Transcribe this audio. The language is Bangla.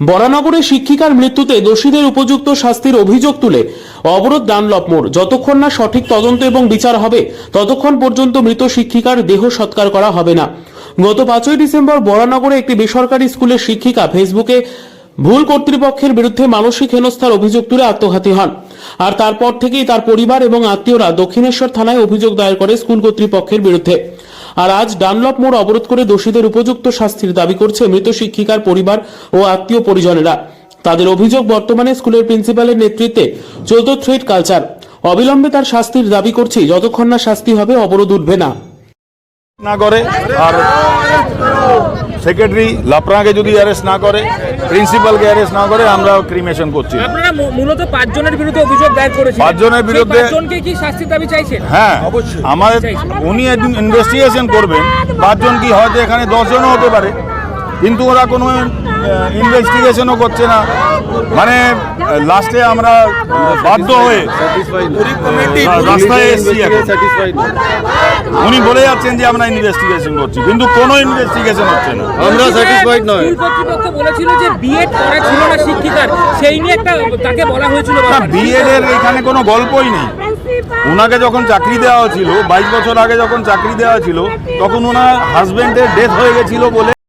বরানগরে শিক্ষিকার মৃত্যুতে দোষীদের উপযুক্ত শাস্তির অভিযোগ তুলে অবরোধ ডানলপ মোড়। যতক্ষণ না সঠিক তদন্ত এবং বিচার হবে, ততক্ষণ পর্যন্ত মৃত শিক্ষিকার দেহ সৎকার করা হবে না। গত পাঁচই ডিসেম্বর বরানগরে একটি বেসরকারি স্কুলের শিক্ষিকা ফেসবুকে ভুল কর্তৃপক্ষের বিরুদ্ধে মানসিক হেনস্থার অভিযোগ তুলে আত্মঘাতী হন। আর তারপর থেকেই তার পরিবার এবং আত্মীয়রা দক্ষিণেশ্বর থানায় অভিযোগ দায়ের করে স্কুল কর্তৃপক্ষের বিরুদ্ধে। আর আজ ডানলপ মোড় অবরোধ করে দোষীদের উপযুক্ত শাস্তির দাবি করছে মৃত শিক্ষিকার পরিবার ও আত্মীয় পরিজনেরা। তাদের অভিযোগ, বর্তমানে স্কুলের প্রিন্সিপালের নেতৃত্বে চলত থ্রেড কালচার। অবিলম্বে তার শাস্তির দাবি করছি, যতক্ষণ না শাস্তি হবে, অবরোধ উঠবে না। না করে আর সেক্রেটারি লাপরাকে যদি অ্যারেস্ট না করে প্রিন্সিপালকে অ্যারেস্ট না করে আমরা ক্রিমেশন করছি। আপনারা মূলত পাঁচজনের বিরুদ্ধে অভিযোগ দায়ের করেছেন পাঁচজনের বিরুদ্ধে- পাঁচজনকে কি শাস্তির দাবি চাইছেন? হ্যাঁ আমাদের উনি একদিন ইনভেস্টিগেশন করবেন। পাঁচজন কি হয়তো এখানে দশজনও হতে পারে। কিন্তু ওরা কোনো ইনভেস্টিগেশনও করছে না। মানে লাস্টে আমরা বাধ্য হয়ে রাস্তায় এসছি এখন। উনি বলে যাচ্ছেন যে আমরা ইনভেস্টিগেশন করছি কিন্তু কোনো ইনভেস্টিগেশন হচ্ছে না। আমরা স্যাটিসফাইড নয়। বলেছিল যে বিএড করা ছিল না শিক্ষিকার সেই নিয়ে একটা তাকে বলা হয়েছিল না বিএড এর এখানে কোনো গল্পই নেই। ওনাকে যখন চাকরি দেওয়া ছিল বাইশ বছর আগে যখন চাকরি দেওয়া ছিল তখন ওনার হাজবেন্ডের ডেথ হয়ে গেছিল বলে